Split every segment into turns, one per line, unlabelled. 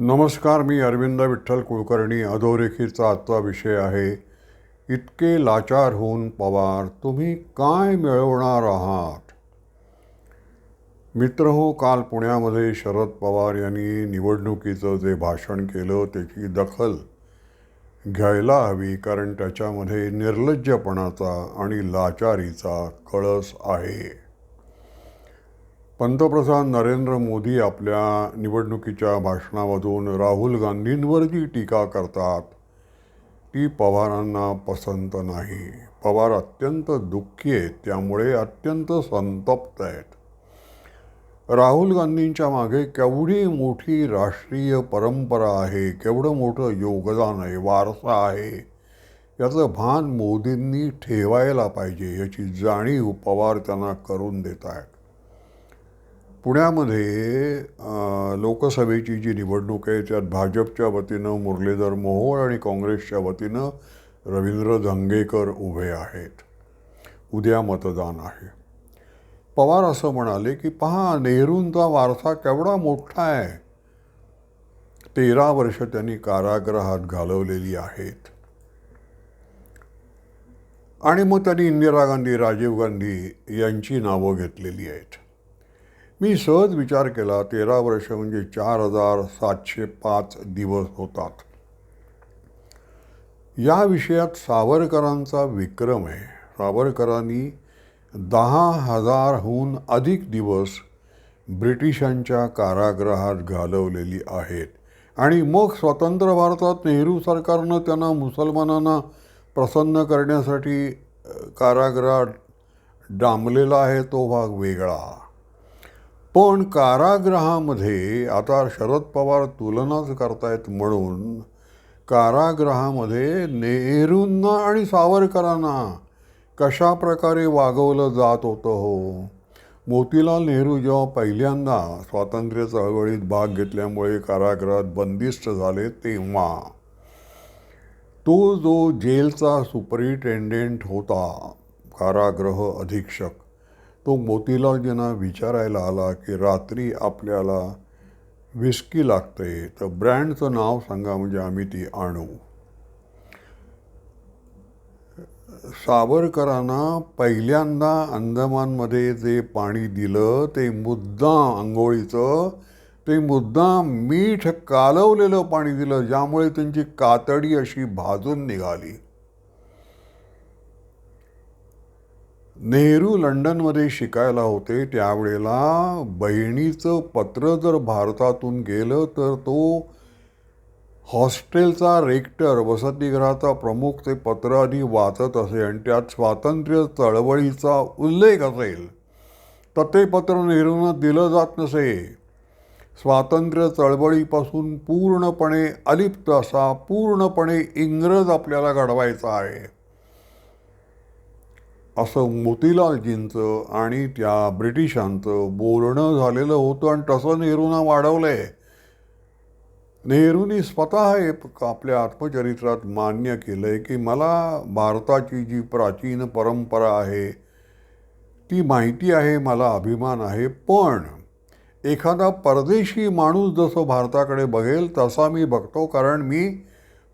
नमस्कार मी अरविंद विठ्ठल कुलकर्णी. अधोरेखीचा आजचा विषय आहे इतके लाचार होऊन पवार तुम्ही काय मिळवणार आहात? मित्र हो काल पुण्यामध्ये शरद पवार यांनी निवडणुकीचं जे भाषण केलं त्याची दखल घ्यायला हवी कारण त्याच्यामध्ये निर्लज्जपणाचा आणि लाचारीचा कळस आहे. पंतप्रधान नरेंद्र मोदी आपल्या निवडणुकीच्या भाषणामधून राहुल गांधींवर जी टीका करतात. ती पवारांना पसंत नाही. पवार अत्यंत दुःखी आहेत त्यामुळे अत्यंत संतप्त आहेत. राहुल गांधींच्या मागे केवढी मोठी राष्ट्रीय परंपरा आहे केवढं मोठं योगदान आहे वारसा आहे याचं भान मोदींनी ठेवायला पाहिजे याची जाणीव पवार त्यांना करून देत आहेत पुण्यामध्ये लोकसभेची जी निवडणूक आहे त्यात भाजपच्या वतीनं मुरलीधर मोहोळ आणि काँग्रेसच्या वतीनं रवींद्र धंगेकर उभे आहेत. उद्या मतदान आहे. पवार असं म्हणाले की पहा नेहरूंचा वारसा केवढा मोठा आहे. तेरा वर्ष त्यांनी कारागृहात घालवलेली आहेत. आणि मग त्यांनी इंदिरा गांधी राजीव गांधी यांची नावं घेतलेली आहेत. मी सहज विचार केला तेरा वर्ष म्हणजे चार हजार सातशे पाच दिवस होतात. या विषयात सावरकरांचा विक्रम आहे. सावरकरांनी दहा हजारहून अधिक दिवस ब्रिटिशांच्या कारागृहात घालवलेली आहेत. आणि मग स्वतंत्र भारतात नेहरू सरकारनं त्यांना मुसलमानांना प्रसन्न करण्यासाठी कारागृहात डांबलेला आहे तो भाग वेगळा. पण कारागृहामध्ये आता शरद पवार तुलनाच करतायत म्हणून कारागृहामध्ये नेहरूंना आणि सावरकरांना कशा प्रकारे वागवलं जात होतं हो? मोतीलाल नेहरू जेव्हा पहिल्यांदा स्वातंत्र्य चळवळीत भाग घेतल्यामुळे कारागृहात बंदिस्त झाले तेव्हा तो जो जेलचा सुपरिटेंडेंट होता कारागृह अधीक्षक तो मोतीलालजींना विचारायला आला की रात्री आपल्याला विस्की लागते तर ब्रँडचं नाव सांगा म्हणजे आम्ही ती आणू. सावरकरांना पहिल्यांदा अंदमानमध्ये जे पाणी दिलं ते मुद्दाम आंघोळीचं ते मुद्दाम मीठ कालवलेलं पाणी दिलं ज्यामुळे त्यांची कातडी अशी भाजून निघाली. नेहरू लंडनमध्ये शिकायला होते त्यावेळेला बहिणीचं पत्र जर भारतातून गेलं तर तो हॉस्टेलचा रेक्टर वसतिगृहाचा प्रमुख ते पत्र आधी वाचत असे आणि त्यात स्वातंत्र्य चळवळीचा उल्लेख असेल तर ते पत्र नेहरूंना दिलं जात नसे. स्वातंत्र्य चळवळीपासून पूर्णपणे अलिप्त असा पूर्णपणे इंग्रज आपल्याला घडवायचा आहे. असं मोतीलालजींचं आणि त्या ब्रिटिशांचं बोलणं झालेलं होतं आणि तसं नेहरूंना वाढवलं आहे नेहरूंनी स्वतः हे आपल्या आत्मचरित्रात मान्य केलं आहे की मला भारताची जी प्राचीन परंपरा आहे ती माहिती आहे मला अभिमान आहे पण एखादा परदेशी माणूस जसं भारताकडे बघेल तसा मी बघतो कारण मी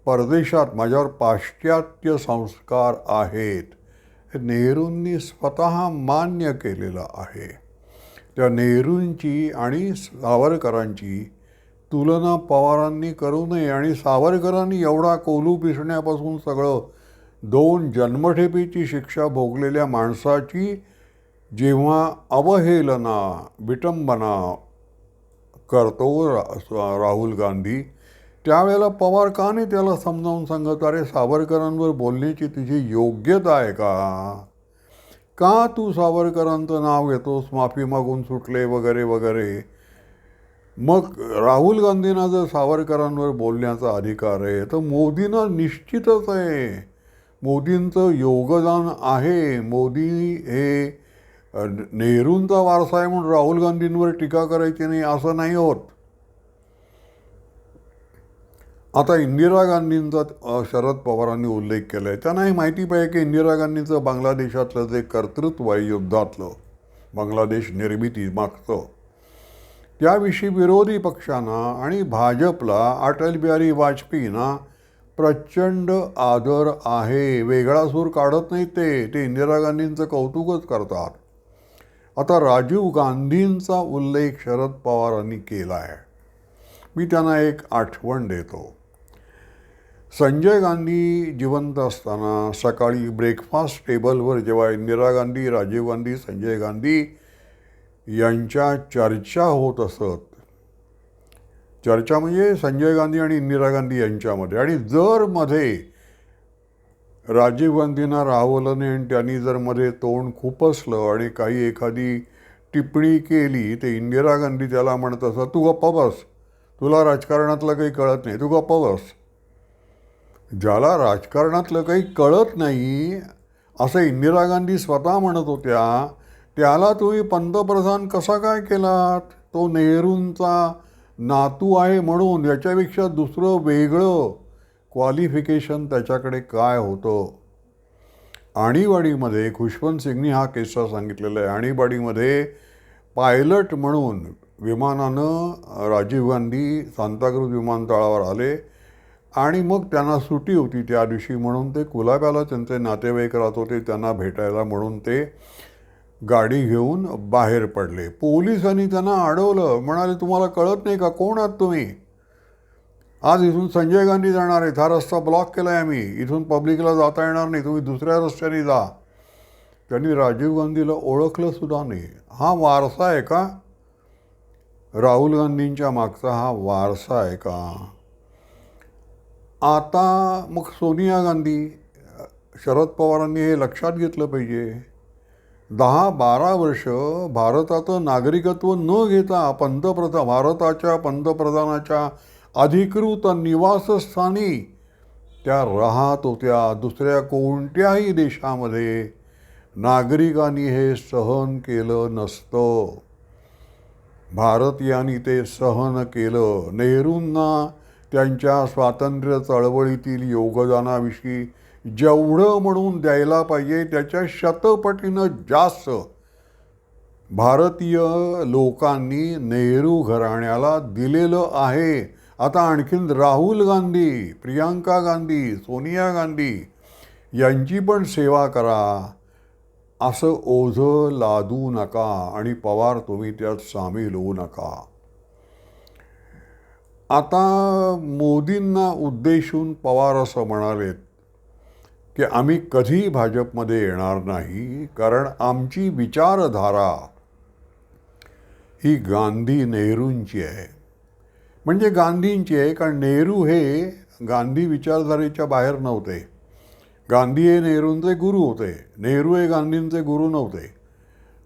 परदेशात माझ्यावर पाश्चात्य संस्कार आहेत. नेहरूंनी स्वतः मान्य केलेलं आहे. त्या नेहरूंची आणि सावरकरांची तुलना पवारांनी करू नये आणि सावरकरांनी एवढा कोलू पिसण्यापासून सगळं दोन जन्मठेपीची शिक्षा भोगलेल्या माणसाची जेव्हा अवहेलना विटंबना करतो रा राहुल गांधी त्यावेळेला पवार का नाही त्याला समजावून सांगत अरे सावरकरांवर बोलण्याची तुझी योग्यता आहे का? का तू सावरकरांचं नाव घेतोस? माफी मागून सुटले वगैरे वगैरे. मग राहुल गांधींना जर सावरकरांवर बोलण्याचा अधिकार आहे तर मोदींना निश्चितच आहे. मोदींचं योगदान आहे. मोदी हे नेहरूंचा वारसा आहे म्हणून राहुल गांधींवर टीका करायची नाही असं नाही होत. आता इंदिरा गांधींचा शरद पवारांनी उल्लेख केला आहे त्यांना हे माहिती पाहिजे की इंदिरा गांधींचं बांगलादेशातलं जे कर्तृत्व आहे युद्धातलं बांगलादेश निर्मिती मागचं त्याविषयी विरोधी पक्षांना आणि भाजपला अटल बिहारी वाजपेयींना प्रचंड आदर आहे. वेगळा सूर काढत नाही ते. ते इंदिरा गांधींचं कौतुकच करतात. आता राजीव गांधींचा उल्लेख शरद पवारांनी केला आहे मी त्यांना एक आठवण देतो. संजय गांधी जिवंत असताना सकाळी ब्रेकफास्ट टेबलवर जेव्हा इंदिरा गांधी राजीव गांधी संजय गांधी यांच्या चर्चा होत असत. चर्चा म्हणजे संजय गांधी आणि इंदिरा गांधी यांच्यामध्ये. आणि जर मध्ये राजीव गांधींना राहवलं नाही आणि त्यांनी जर मध्ये तोंड खुपसलं आणि काही एखादी टिप्पणी केली ते इंदिरा गांधी त्याला म्हणत असत तू गप्पा बस. तुला राजकारणातलं काही कळत नाही. तू गप्पा बस. ज्याला राजकारणातलं काही कळत नाही असं इंदिरा गांधी स्वतः म्हणत होत्या त्याला तुम्ही पंतप्रधान कसा काय केलात? तो नेहरूंचा नातू आहे म्हणून याच्यापेक्षा दुसरं वेगळं क्वालिफिकेशन त्याच्याकडे काय होतं? आणीबाणीमध्ये खुशवंत सिंगनी हा किस्सा सांगितलेला आहे. आणीबाणीमध्ये पायलट म्हणून विमानानं राजीव गांधी सांताक्रूज विमानतळावर आले. आणि मग त्यांना सुट्टी होती त्या दिवशी म्हणून ते कुलाब्याला त्यांचे नातेवाईक राहत होते त्यांना भेटायला म्हणून ते गाडी घेऊन बाहेर पडले. पोलिसांनी त्यांना अडवलं. म्हणाले तुम्हाला कळत नाही का कोण आहात तुम्ही? आज इथून संजय गांधी जाणार आहेत. हा रस्ता ब्लॉक केला आहे आम्ही. इथून पब्लिकला जाता येणार नाही. तुम्ही दुसऱ्या रस्त्याने जा. त्यांनी राजीव गांधीला ओळखलं सुद्धा नाही. हा वारसा आहे का? राहुल गांधींच्या मागचा हा वारसा आहे का? आता मग सोनिया गांधी शरद पवारांनी हे लक्षात घेतलं पाहिजे. दहा बारा वर्ष भारताचं नागरिकत्व न घेता पंतप्रधान भारताच्या पंतप्रधानाच्या अधिकृत निवासस्थानी त्या राहत होत्या. दुसऱ्या कोणत्याही देशामध्ये नागरिकांनी हे सहन केलं नसतं. भारतीयांनी ते सहन केलं. नेहरूंना त्यांच्या स्वातंत्र्य चळवळीतील योगदानाविषयी जेवढं म्हणून द्यायला पाहिजे त्याच्या शतपटीनं जास्त भारतीय लोकांनी नेहरू घराण्याला दिलेलं आहे. आता आणखीन राहुल गांधी प्रियांका गांधी सोनिया गांधी यांची पण सेवा करा. असं ओझं लादू नका आणि पवार तुम्ही त्यात सामील होऊ नका. आता मोदींना उद्देशून पवार असं म्हणालेत की आम्ही कधी भाजपमध्ये येणार नाही कारण आमची विचारधारा ही गांधी नेहरूंची आहे. म्हणजे गांधींची आहे कारण नेहरू हे गांधी विचारधारेच्या बाहेर नव्हते. गांधी हे नेहरूंचे गुरु होते. नेहरू हे गांधींचे गुरु नव्हते.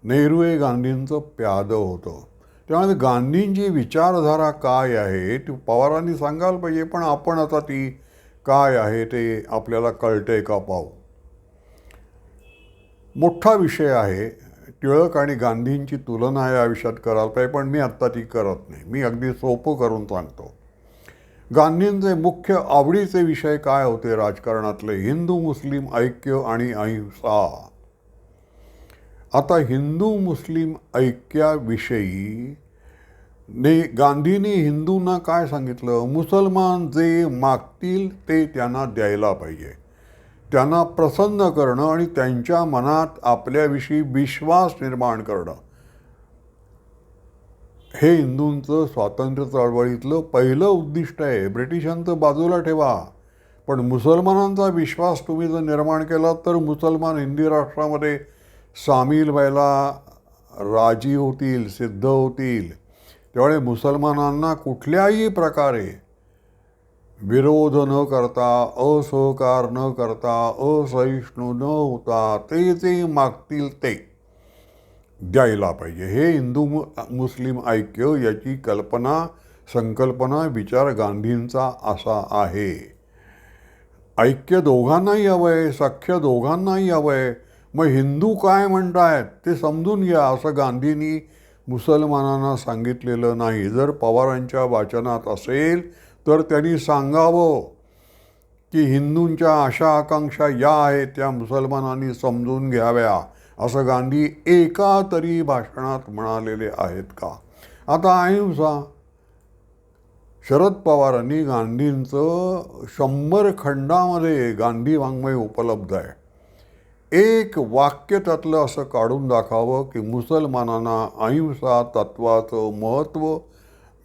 नेहरू हे गांधींचं प्यादं होतं. त्यामुळे गांधींची विचारधारा काय आहे ती पवारांनी सांगायला पाहिजे पण आपण आता ती काय आहे ते आपल्याला कळतंय का पाहू? मोठा विषय आहे टिळक आणि गांधींची तुलना या आयुष्यात करायला पाहिजे पण मी आत्ता ती करत नाही. मी अगदी सोपं करून सांगतो. गांधींचे मुख्य आवडीचे विषय काय होते राजकारणातले? हिंदू मुस्लिम ऐक्य आणि अहिंसा. आता हिंदू मुस्लिम ऐक्याविषयी ने गांधींनी हिंदूंना काय सांगितलं? मुसलमान जे मागतील ते त्यांना द्यायला पाहिजे. त्यांना प्रसन्न करणं आणि त्यांच्या मनात आपल्याविषयी विश्वास निर्माण करणं. हे हिंदूंचं स्वातंत्र्य चळवळीतलं पहिलं उद्दिष्ट आहे. ब्रिटिशांचं बाजूला ठेवा. पण मुसलमानांचा विश्वास तुम्ही जर निर्माण केला तर मुसलमान हिंदी राष्ट्रामध्ये सामील व्हायला राजी होतील सिद्ध होतील. त्यामुळे मुसलमानांना कुठल्याही प्रकारे विरोध न करता असहकार न करता असहिष्णू न होता ते जे मागतील ते द्यायला पाहिजे. हे हिंदू मुस्लिम ऐक्य याची कल्पना संकल्पना विचार गांधींचा असा आहे. ऐक्य दोघांनाही हवं आहे सख्य दोघांनाही हवं आहे मग हिंदू काय म्हणतायत ते समजून घ्या असं गांधींनी मुसलमानांना सांगितलेलं नाही. जर पवारांच्या वाचनात असेल तर त्यांनी सांगावं की हिंदूंच्या आशा आकांक्षा या आहेत त्या मुसलमानांनी समजून घ्याव्या. असं गांधी एका तरी भाषणात म्हणालेले आहेत का? आता अहिंसा शरद पवारांनी गांधींचं शंभर खंडामध्ये गांधी वाङ्मय उपलब्ध आहे. एक वाक्य त्यातलं असं काढून दाखवावं की मुसलमानांना अहिंसा तत्वाचं महत्त्व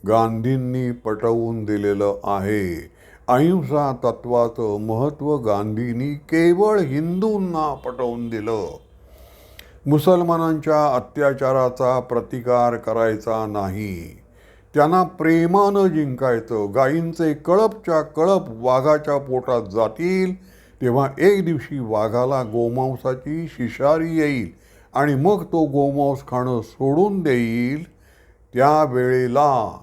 गांधींनी पटवून दिलेलं आहे. अहिंसा तत्वाचं महत्त्व गांधींनी केवळ हिंदूंना पटवून दिलं. मुसलमानांच्या अत्याचाराचा प्रतिकार करायचा नाही. त्यांना प्रेमानं जिंकायचं गायींचे कळपच्या कळप वाघाच्या पोटात जातील तेव्हा एक दिवशी वाघाला गोमांसाची शिशारी येईल आणि मग तो गोमांस खाणं सोडून देईल. त्यावेळेला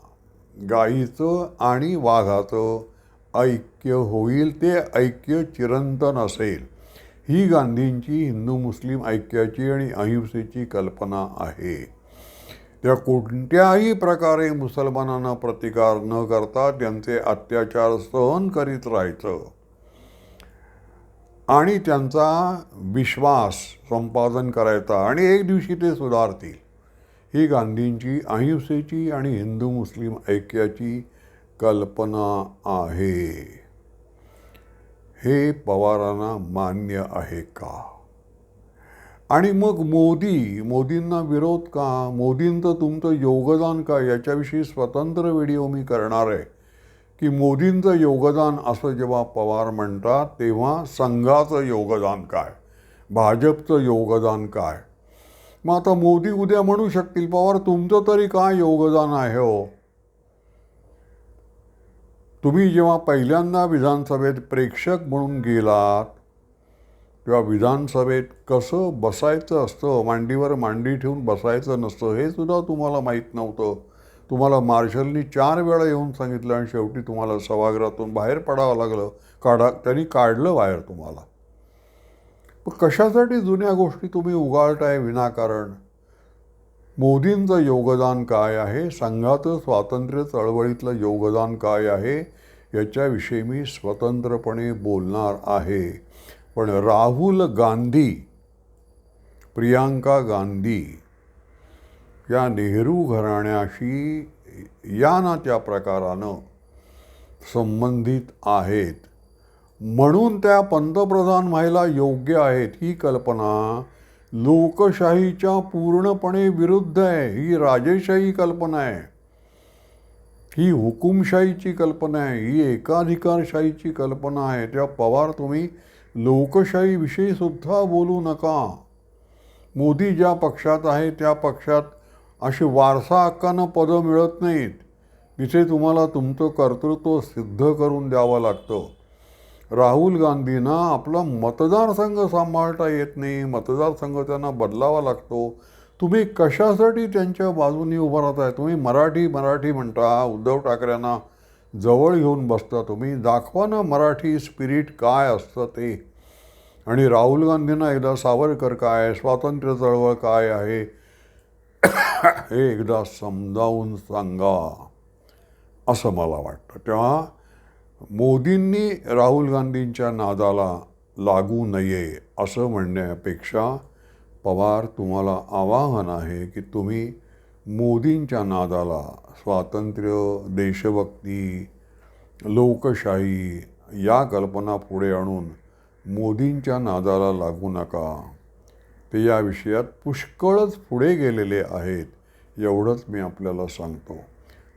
गायीचं आणि वाघाचं ऐक्य होईल ते ऐक्य चिरंतन असेल. ही गांधींची हिंदू मुस्लिम ऐक्याची आणि अहिंसेची कल्पना आहे. त्या कोणत्याही प्रकारे मुसलमानांना प्रतिकार न करता त्यांचे अत्याचार सहन करीत राहायचं. आणि त्यांचा विश्वास संपादन करायचा आणि एक दिवशी ते सुधारतील. ही गांधींची अहिंसेची आणि हिंदू मुस्लिम ऐक्याची कल्पना आहे. हे पवारांना मान्य आहे का? आणि मग मोदी मोदींना विरोध का? मोदींचं तुमचं योगदान का? याच्याविषयी स्वतंत्र व्हिडिओ मी करणार आहे. की मोदींचं योगदान असं जेव्हा पवार म्हणतात तेव्हा संघाचं योगदान काय? भाजपचं योगदान काय? मग आता मोदी उद्या म्हणू शकतील पवार तुमचं तरी काय योगदान आहे हो? तुम्ही जेव्हा पहिल्यांदा विधानसभेत प्रेक्षक म्हणून गेलात किंवा विधानसभेत कसं बसायचं असतं? मांडीवर मांडी ठेवून बसायचं नसतं हे सुद्धा तुम्हाला माहीत नव्हतं. तुम्हाला मार्शलनी चार वेळा येऊन सांगितलं आणि शेवटी तुम्हाला सभागृहातून बाहेर पडावं लागलं. काढा त्यांनी काढलं बाहेर तुम्हाला. मग कशासाठी जुन्या गोष्टी तुम्ही उगाळताय विनाकारण? मोदींचं योगदान काय आहे? संघाचं स्वातंत्र्य चळवळीतलं योगदान काय आहे? याच्याविषयी मी स्वतंत्रपणे बोलणार आहे. पण राहुल गांधी प्रियांका गांधी या नेहरू घराण्याशी या ना त्या प्रकारानं संबंधित आहेत. म्हणून त्या पंतप्रधान व्हायला योग्य आहेत ही कल्पना लोकशाहीच्या पूर्णपणे विरुद्ध आहे ही राजेशाही कल्पना आहे. ही हुकुमशाहीची कल्पना आहे ही एकाधिकारशाहीची कल्पना आहे. त्या पवार तुम्ही लोकशाहीविषयी सुद्धा बोलू नका. मोदी ज्या पक्षात आहे त्या पक्षात अशी वारसा हक्कानं पदं मिळत नाहीत. तिथे तुम्हाला तुमचं कर्तृत्व सिद्ध करून द्यावं लागतं. राहुल गांधींना आपला मतदारसंघ सांभाळता येत नाही. मतदारसंघ त्यांना बदलावा लागतो. तुम्ही कशासाठी त्यांच्या बाजूनी उभं राहताय? तुम्ही मराठी मराठी म्हणता. उद्धव ठाकरेंना जवळ घेऊन बसता तुम्ही. दाखवा ना मराठी स्पिरिट काय असतं ते. आणि राहुल गांधींना एकदा सावरकर काय स्वातंत्र्य चळवळ काय आहे? हे एकदा समजावून सांगा असं मला वाटतं. तेव्हा मोदींनी राहुल गांधींच्या नादाला लागू नये असं म्हणण्यापेक्षा पवार तुम्हाला आवाहन आहे की तुम्ही मोदींच्या नादाला स्वातंत्र्य देशभक्ती लोकशाही या कल्पना पुढे आणून मोदींच्या नादाला लागू नका. ते या विषयात पुष्कळच पुढे गेलेले आहेत एवढंच मी आपल्याला सांगतो.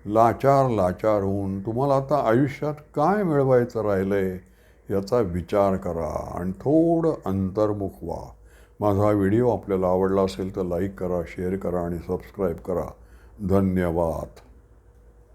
लाचार लाचार होऊन तुम्हाला आता आयुष्यात काय मिळवायचं राहिलं आहे याचा विचार करा आणि थोडं अंतर्मुख व्हा माझा व्हिडिओ आपल्याला आवडला असेल तर लाईक करा शेअर करा आणि सबस्क्राईब करा. धन्यवाद.